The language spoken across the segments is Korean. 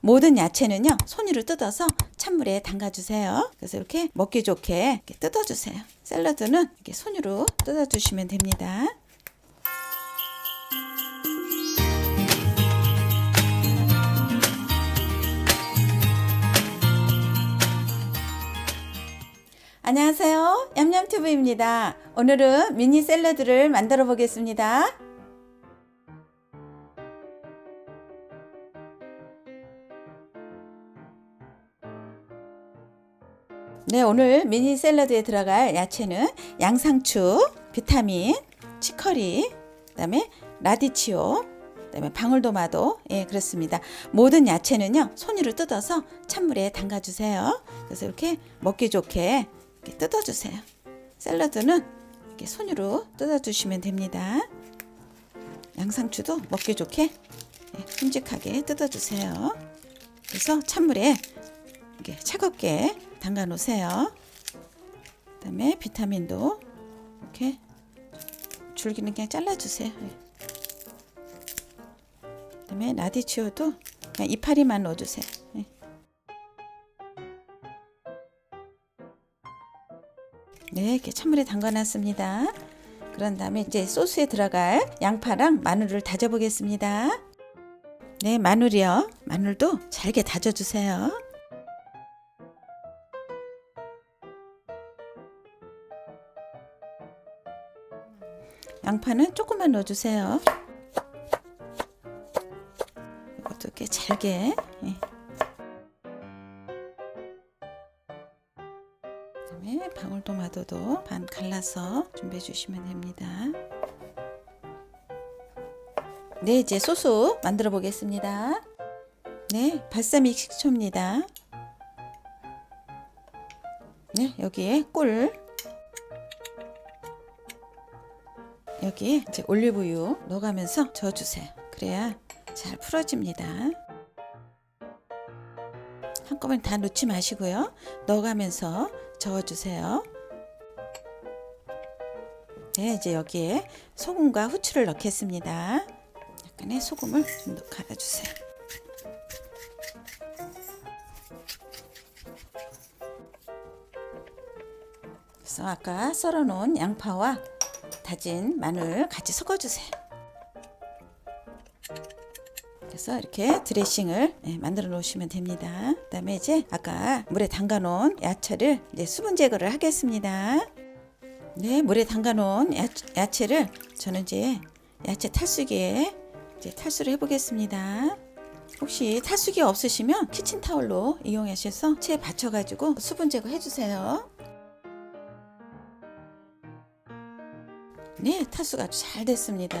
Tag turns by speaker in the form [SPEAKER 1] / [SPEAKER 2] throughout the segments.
[SPEAKER 1] 모든 야채는요 손으로 뜯어서 찬물에 담가주세요. 그래서 이렇게 먹기 좋게 이렇게 뜯어주세요. 샐러드는 이렇게 손으로 뜯어주시면 됩니다. 안녕하세요. 얌얌튜브입니다. 오늘은 미니 샐러드를 만들어 보겠습니다. 네, 오늘 미니 샐러드에 들어갈 야채는 양상추, 비타민, 치커리, 그다음에 라디치오, 그다음에 방울토마토, 예, 그렇습니다. 모든 야채는요 손으로 뜯어서 찬물에 담가주세요. 그래서 이렇게 먹기 좋게 이렇게 뜯어주세요. 샐러드는 이렇게 손으로 뜯어주시면 됩니다. 양상추도 먹기 좋게 예, 큼직하게 뜯어주세요. 그래서 찬물에 이렇게 차갑게 담가 놓으세요. 그다음에 비타민도 이렇게 줄기는 그냥 잘라주세요. 예. 그다음에 라디치오도 그냥 이파리만 넣어주세요. 예. 네, 이렇게 찬물에 담가놨습니다. 그런 다음에 이제 소스에 들어갈 양파랑 마늘을 다져보겠습니다. 네, 마늘이요. 마늘도 잘게 다져주세요. 양파는 조금만 넣어주세요. 이것도 이렇게 잘게. 예. 그다음에 방울토마토도 반 갈라서 준비해 주시면 됩니다. 네, 이제 소스 만들어 보겠습니다. 네, 발사믹 식초입니다. 네, 여기에 꿀. 여기에 이제 올리브유 넣어가면서 저어주세요. 그래야 잘 풀어집니다. 한꺼번에 다 넣지 마시고요. 넣어가면서 저어주세요. 네, 이제 여기에 소금과 후추를 넣겠습니다. 약간의 소금을 좀 더 갈아주세요. 그래서 아까 썰어놓은 양파와 다진 마늘 같이 섞어주세요. 그래서 이렇게 드레싱을 예, 만들어 놓으시면 됩니다. 그 다음에 이제 아까 물에 담가 놓은 야채를 이제 수분 제거를 하겠습니다. 네, 물에 담가 놓은 야, 야채 를 저는 이제 야채 탈수기에 이제 탈수를 해보겠습니다. 혹시 탈수기 없으시면 키친타올로 이용하셔서 체에 받쳐가지고 수분 제거 해주세요. 네, 탈수가 아주 잘 됐습니다.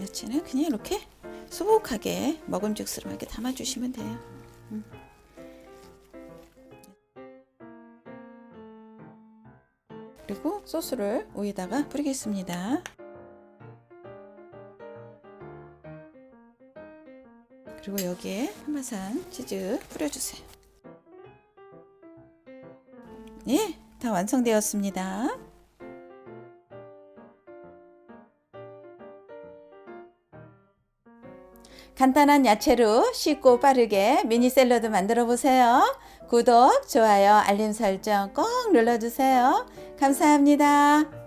[SPEAKER 1] 야채는 그냥 이렇게 소복하게 먹음직스럽게 담아주시면 돼요. 음. 그리고 소스를 위에다가 뿌리겠습니다. 그리고 여기에 파마산 치즈 뿌려주세요. 네, 다 완성되었습니다. 간단한 야채로 쉽고 빠르게 미니 샐러드 만들어 보세요. 구독, 좋아요, 알림 설정 꼭 눌러주세요. 감사합니다.